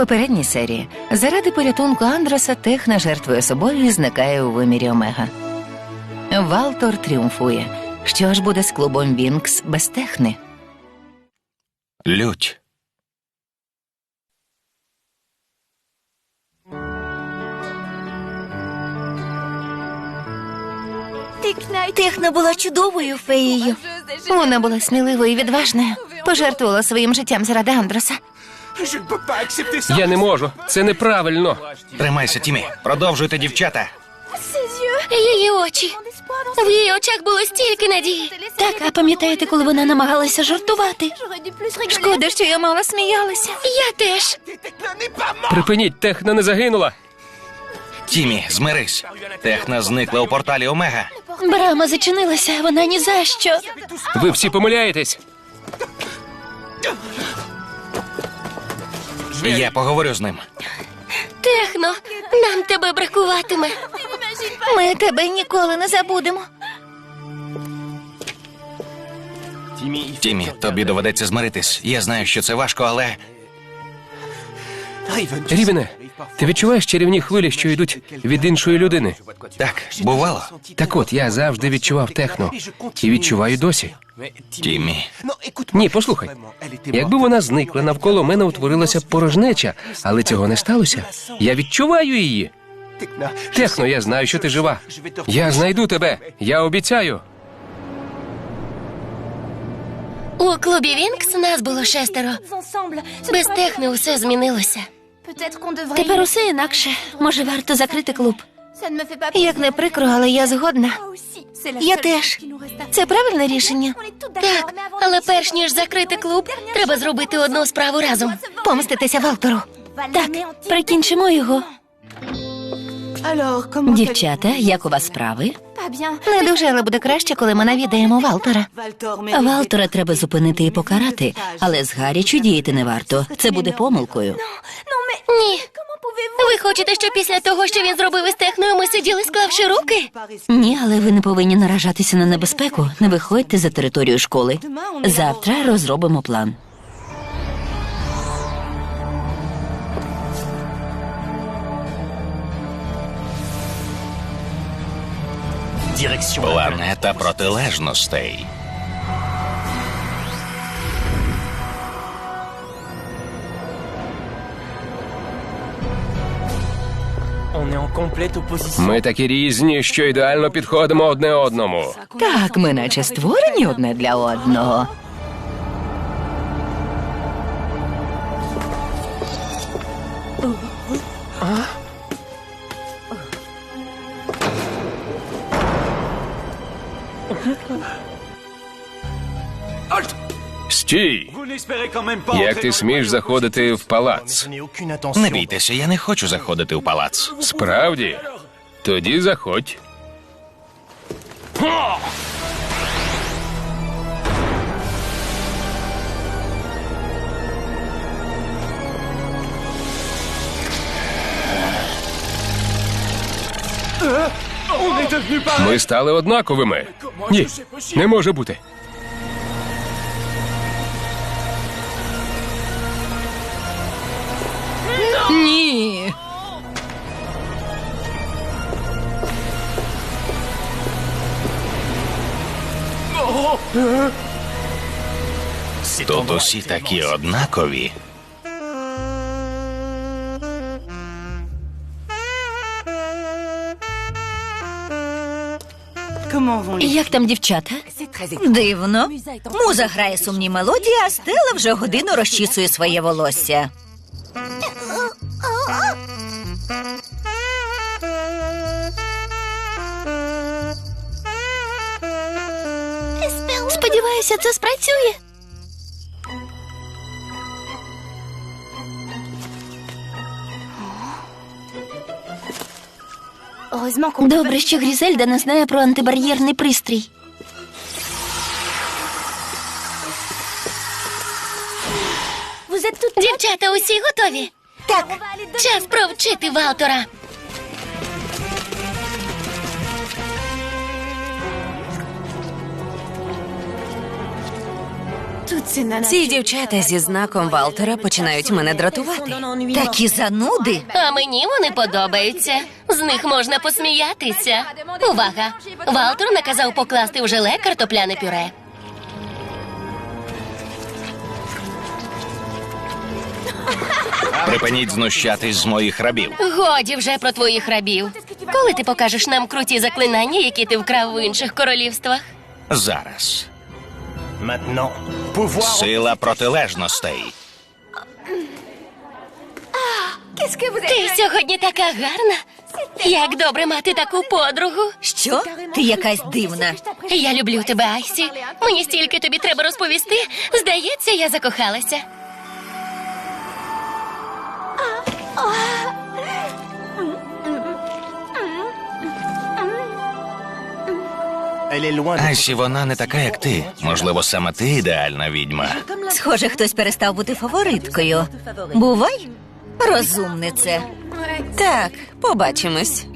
попередній серії заради порятунку Андроса Техна жертвує собою і зникає у вимірі Омега. Валтор тріумфує. Що ж буде з клубом Вінкс без техни? Лють. Техна була чудовою феєю. Вона була сміливою і відважною. Пожертвувала своїм життям заради Андроса. Я не можу. Це неправильно. Тримайся, Тімі. Продовжуйте, дівчата. Її очі. В її очах було стільки надії. Так, а пам'ятаєте, коли вона намагалася жартувати? Шкода, що я мало сміялася. Я теж. Припиніть, техна не загинула. Тімі, змирись. Техна зникла у порталі Омега. Брама зачинилася, вона ні за що. Ви всі помиляєтесь. Я поговорю з ним. Техно, нам тебе бракуватиме. Ми тебе ніколи не забудемо. Тімі, тобі доведеться змиритись. Я знаю, що це важко, але Рівене, ти відчуваєш чарівні хвилі, що йдуть від іншої людини? так, бувало. Так от, я завжди відчував техно. І відчуваю досі. Тімі. Ні, послухай. Якби вона зникла, навколо мене утворилася порожнеча, але цього не сталося. Я відчуваю її. Техно, я знаю, що ти жива. Я знайду тебе. Я обіцяю. У клубі Вінкс нас було шестеро. Без техни усе змінилося. Тепер усе інакше. Може, варто закрити клуб. Як не прикро, але я згодна. Я теж. Це правильне рішення. Так, але перш ніж закрити клуб, треба зробити одну справу разом. Помститися Валтору. Так, прикінчимо його. Дівчата, як у вас справи? Не дуже, але буде краще, коли ми навідаємо Валтора. Валтора треба зупинити і покарати, але згарячу діяти не варто. Це буде помилкою. Ні. Ви хочете, щоб після того, що він зробив із техною, ми сиділи, склавши руки? Ні, але ви не повинні наражатися на небезпеку. Не виходьте за територію школи. Завтра розробимо план. Планета протилежностей. Ми такі різні, що ідеально підходимо одне одному. Так, ми наче створені одне для одного. Стій! Як ти смієш заходити в палац? Не бійтеся, я не хочу заходити у палац. Справді? Тоді заходь. Ми стали однаковими. Ні, не може бути. Ні. Тут усі такі однакові. Як там дівчата? Дивно. Муза грає сумні мелодії, а Стела вже годину розчісує своє волосся. Сподіваюся, це спрацює. Добре, що Грізельда не знає про антибар'єрний пристрій. Дівчата, усі готові? Так. Час провчити Валтора. Ці дівчата зі знаком Валтера починають мене дратувати. Такі зануди. А мені вони подобаються. З них можна посміятися. Увага! Валтор наказав покласти в желе картопляне пюре. Припиніть знущатись з моїх рабів. Годі вже про твоїх рабів. Коли ти покажеш нам круті заклинання, які ти вкрав в інших королівствах? Зараз. Сила протилежностей. Ти сьогодні така гарна. Як добре мати таку подругу. Що? Ти якась дивна. Я люблю тебе, Айсі. Мені стільки тобі треба розповісти. Здається, я закохалася. Асі, вона не така, як ти. Можливо, саме ти ідеальна відьма. Схоже, хтось перестав бути фавориткою. Бувай, розумнице. Так, побачимось.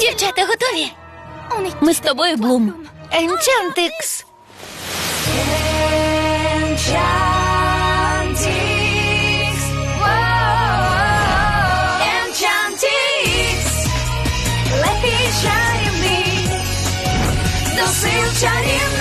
Дівчата готові? Ми з тобою, Блум. Енчантикс. Enchantix. сил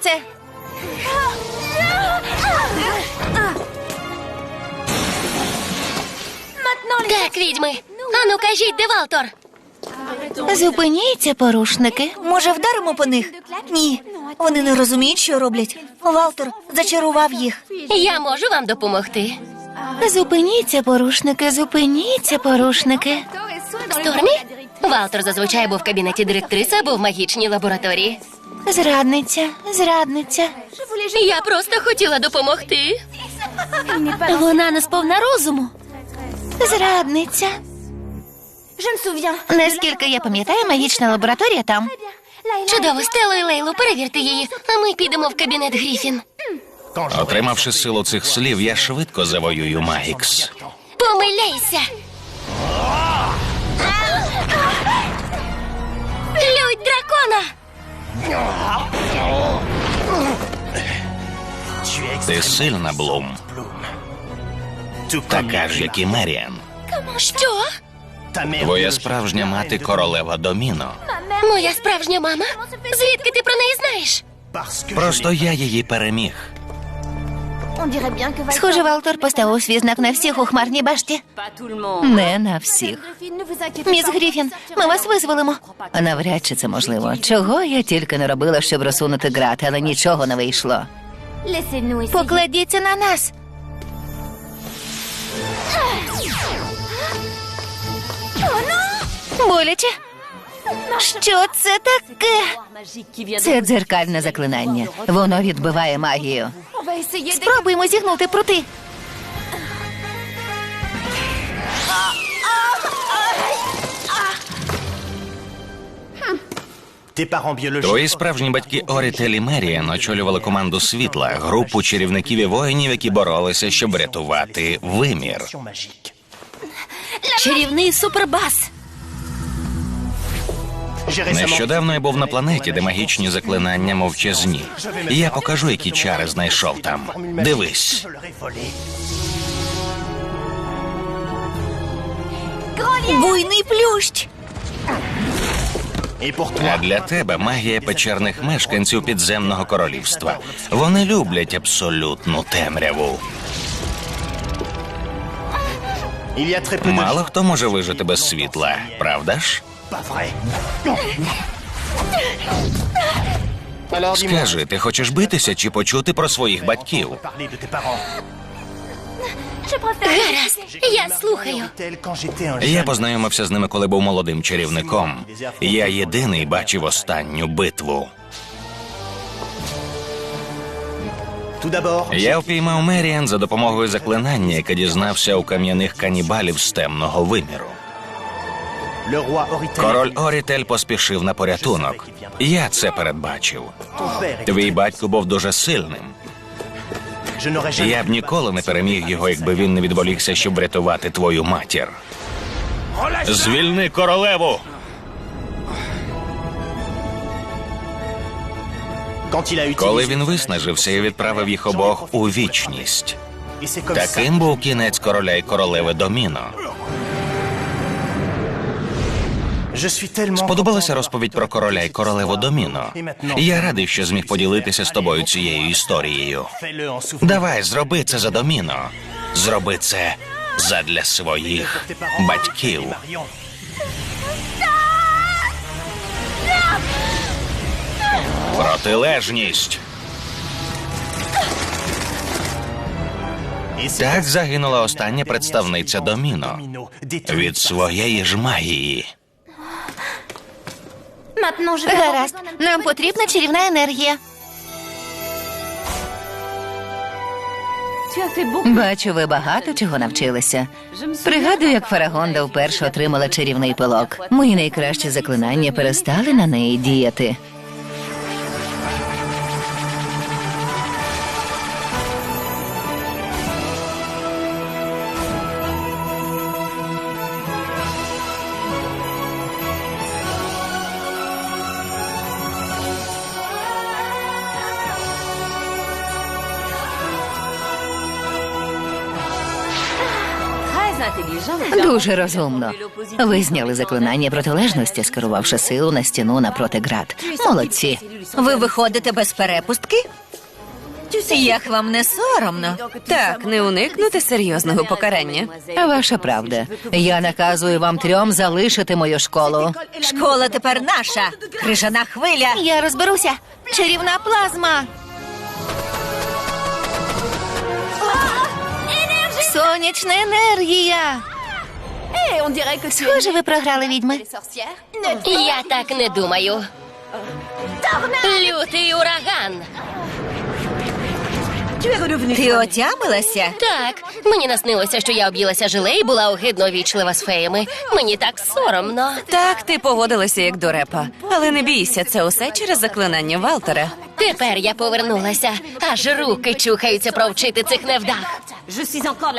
це. Так, відьми. Ану, кажіть, де Валтор? Зупиніться, порушники. Може, вдаримо по них? Ні. Вони не розуміють, що роблять. Валтор зачарував їх. Я можу вам допомогти. Зупиніться, порушники, зупиніться, порушники. Стормі? Валтор зазвичай був в кабінеті директриси або в магічній лабораторії. Зрадниця, зрадниця. Я просто хотіла допомогти. Вона не сповна розуму. Зрадниця. Наскільки я пам'ятаю, магічна лабораторія там. Чудово, Стелу і Лейлу, перевірте її, а ми підемо в кабінет Гріфін. Отримавши силу цих слів, я швидко завоюю Магікс. Помиляйся. Людь дракона! Ти сильна, Блум. Така ж, як і Меріан. Що? Твоя справжня мати королева Доміно. Моя справжня мама? Звідки ти про неї знаєш? Просто я її переміг. Схоже, Валтор поставив свій знак на всіх у хмарній башті. Не на всіх. Міс Гріфін, ми вас визволимо. Навряд чи це можливо. Чого я тільки не робила, щоб розсунути грати, але нічого не вийшло. Покладіться на нас. Боляче? Що це таке? Це дзеркальне заклинання. Воно відбиває магію. Спробуємо зігнути прути. Твої справжні батьки Орітель і Меріан очолювали команду світла, групу чарівників і воїнів, які боролися, щоб рятувати вимір. Чарівний супербас. Нещодавно я був на планеті, де магічні заклинання мовчазні. Я покажу, які чари знайшов там. Дивись. Буйний плющ. А для тебе магія печерних мешканців підземного королівства. Вони люблять абсолютну темряву. Мало хто може вижити без світла, правда ж? Скажи, ти хочеш битися чи почути про своїх батьків? Гаразд, я слухаю. Я познайомився з ними, коли був молодим чарівником. Я єдиний бачив останню битву. Я впіймав Меріан за допомогою заклинання, яке дізнався у кам'яних канібалів з темного виміру. Король Орітель поспішив на порятунок. Я це передбачив. Твій батько був дуже сильним. Я б ніколи не переміг його, якби він не відволікся, щоб врятувати твою матір. Звільни королеву! Коли він виснажився, я відправив їх обох у вічність. Таким був кінець короля і королеви Доміно. Сподобалася розповідь про короля і королеву Доміно. Я радий, що зміг поділитися з тобою цією історією. Давай, зроби це за Доміно. Зроби це задля своїх батьків. Протилежність. Так загинула остання представниця Доміно від своєї ж магії. Гаразд, нам потрібна чарівна енергія. Бачу, ви багато чого навчилися. Пригадую, як Фарагонда вперше отримала чарівний пилок. Мої найкращі заклинання перестали на неї діяти. Дуже розумно. Ви зняли заклинання протилежності, скерувавши силу на стіну напроти град. Молодці. Ви виходите без перепустки? Як вам не соромно? Так, не уникнути серйозного покарання. Ваша правда. Я наказую вам трьом залишити мою школу. Школа тепер наша. Крижана хвиля. Я розберуся. Чарівна плазма. Сонячна енергія. Схоже, ви програли відьми. Я так не думаю. Лютий ураган. Ти отямилася? Так, мені наснилося, що я об'їлася желе і була огидно вічлива з феями. Мені так соромно. Так, ти поводилася як дурепа. Але не бійся, це усе через заклинання Валтера. Тепер я повернулася, аж руки чухаються провчити цих невдах.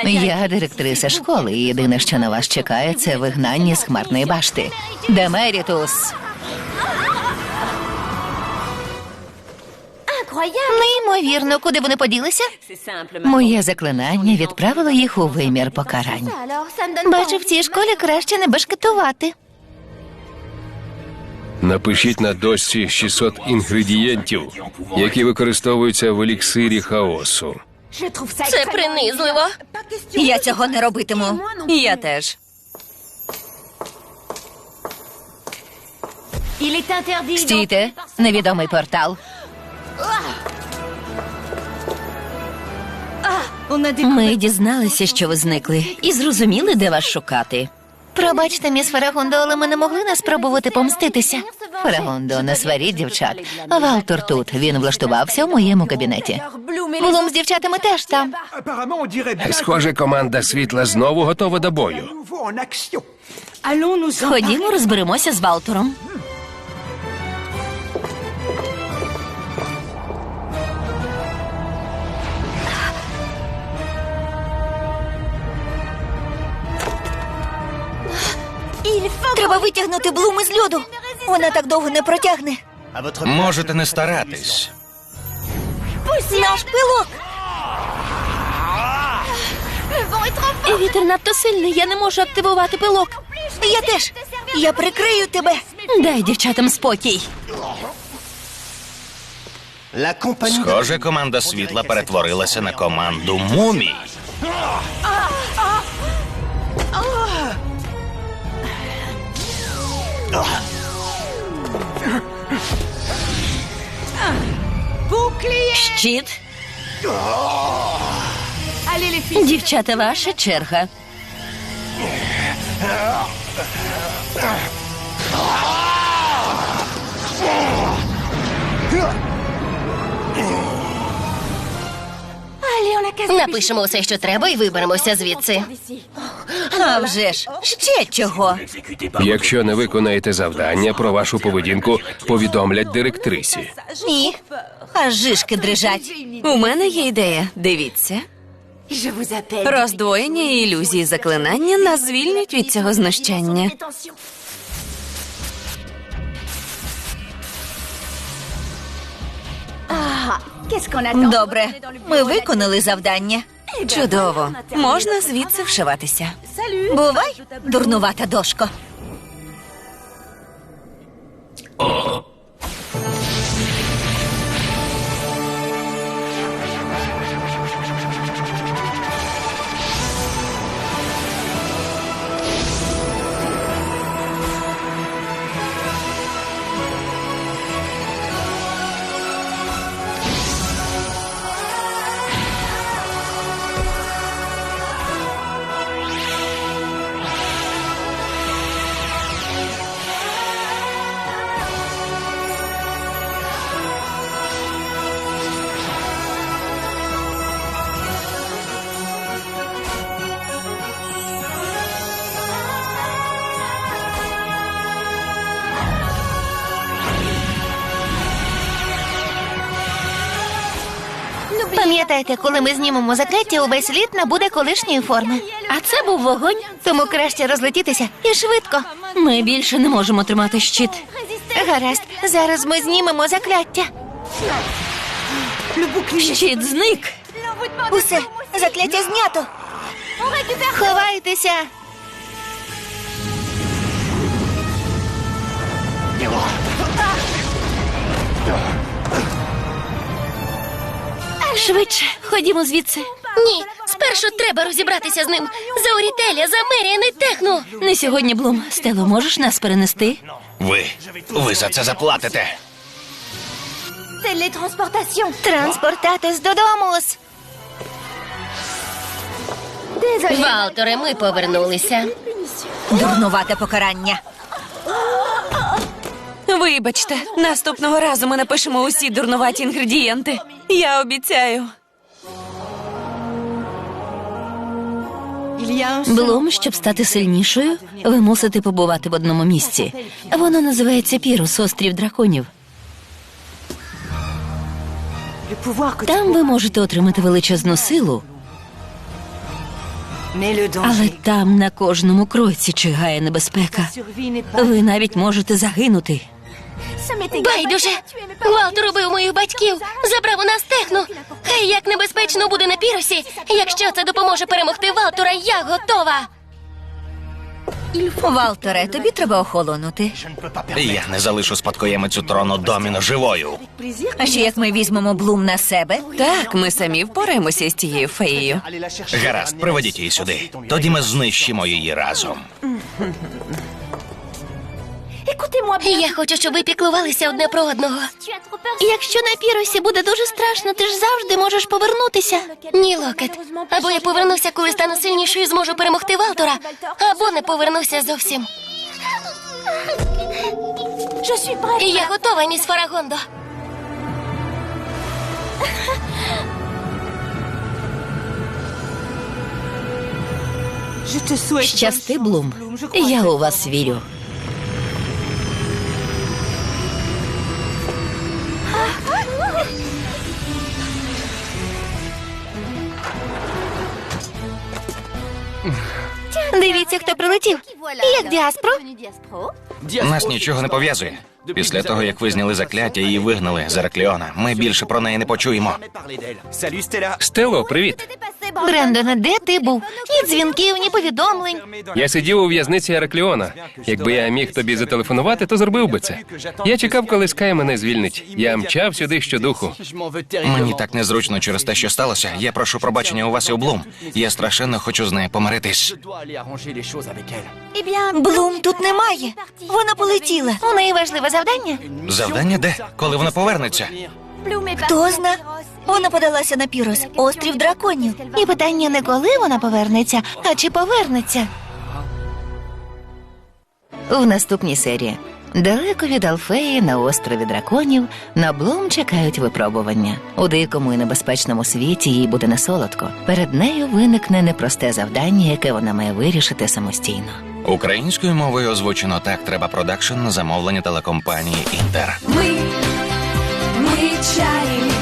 Я директриса школи, і єдине, що на вас чекає, це вигнання з хмарної башти. Демерітус. Неймовірно, куди вони поділися? Моє заклинання відправило їх у вимір покарань. Бачу, в цій школі краще не бешкетувати. Напишіть на дошці 600 інгредієнтів, які використовуються в еліксирі хаосу. Це принизливо. Я цього не робитиму. Я теж. Стійте, невідомий портал. Ми дізналися, що ви зникли, і зрозуміли, де вас шукати. Пробачте, міс Ферагондо, але ми не могли не спробувати помститися. Ферагондо, не сваріть дівчат. Валтор тут. Він влаштувався у моєму кабінеті. Блум з дівчатами теж там. Схоже, команда світла знову готова до бою. Ходімо, розберемося з Валтором. Треба витягнути Блум із льоду. Вона так довго не протягне. Можете не старатись. Наш пилок. Вітер надто сильний, я не можу активувати пилок. Я теж. Я прикрию тебе. Дай дівчатам спокій. Схоже, команда світла перетворилася на команду мумій. Щит. Дівчата, ваша черга. Напишемо все, що треба, і виберемося звідси. А вже ж, ще чого? Якщо не виконаєте завдання, про вашу поведінку повідомлять директрисі. Ні. Аж жишки дрижать. У мене є ідея. Дивіться. Роздвоєння і ілюзії заклинання нас звільнять від цього знущання. Добре, ми виконали завдання. Чудово. Можна звідси вшиватися. Бувай, дурнувата дошко. Пам'ятайте, коли ми знімемо закляття, увесь лід набуде колишньої форми. А це був вогонь. Тому краще розлетітися і швидко. Ми більше не можемо тримати щит. Гаразд, зараз ми знімемо закляття. Щит зник. Усе, закляття знято. Ховайтеся. Швидше, ходімо звідси. Ні, спершу треба розібратися з ним. За Орітеля, за Меріан і Техну. Не сьогодні, Блум. Стело, можеш нас перенести? Ви. Ви за це заплатите. Транспортатись додому. Валторе, ми повернулися. Дурнувате покарання. Вибачте, наступного разу ми напишемо усі дурнуваті інгредієнти. Я обіцяю. Блум, щоб стати сильнішою, ви мусите побувати в одному місці. Воно називається Пірус, острів драконів. Там ви можете отримати величезну силу, але там на кожному кроці чигає небезпека. Ви навіть можете загинути. Байдуже! Валтор убив моїх батьків, забрав у нас техну. Хай як небезпечно буде на пірусі. Якщо це допоможе перемогти Валтора, я готова. Валтере, тобі треба охолонути. Я не залишу спадкоємицю трону доміно живою. А ще як ми візьмемо Блум на себе, Так, ми самі впораємося з тією феєю. Гаразд, приведіть її сюди. Тоді ми знищимо її разом. Я хочу, щоб ви піклувалися одне про одного. Якщо на пірусі буде дуже страшно, ти ж завжди можеш повернутися. Ні, Локет. Або я повернуся, коли стану сильнішою і зможу перемогти Валтора, або не повернуся зовсім. І я готова, міс Фарагондо. Щасти, Блум. Я у вас вірю. Дивіться, хто прилетів. Як діаспро? Нас нічого не пов'язує. Після того, як ви зняли закляття і вигнали з ми більше про неї не почуємо. Стело, привіт. Брендоне, де ти був? Ні дзвінків, ні повідомлень. Я сидів у в'язниці Еракліона. Якби я міг тобі зателефонувати, то зробив би це. Я чекав, коли Скай мене звільнить. Я мчав сюди щодуху. Мені так незручно через те, що сталося. Я прошу пробачення у вас і у Блум. Я страшенно хочу з нею помиритись. Блум тут немає. Вона полетіла. У неї важливе завдання. Завдання де? Коли вона повернеться? Хто зна? Вона подалася на Пірос, острів драконів. І питання не коли вона повернеться, а чи повернеться. В наступній серії. Далеко від Алфеї на острові драконів на Блум чекають випробування. У дикому і небезпечному світі їй буде не солодко. Перед нею виникне непросте завдання, яке вона має вирішити самостійно. Українською мовою озвучено так треба продакшн на замовлення телекомпанії Інтер. Ми, ми чарівниці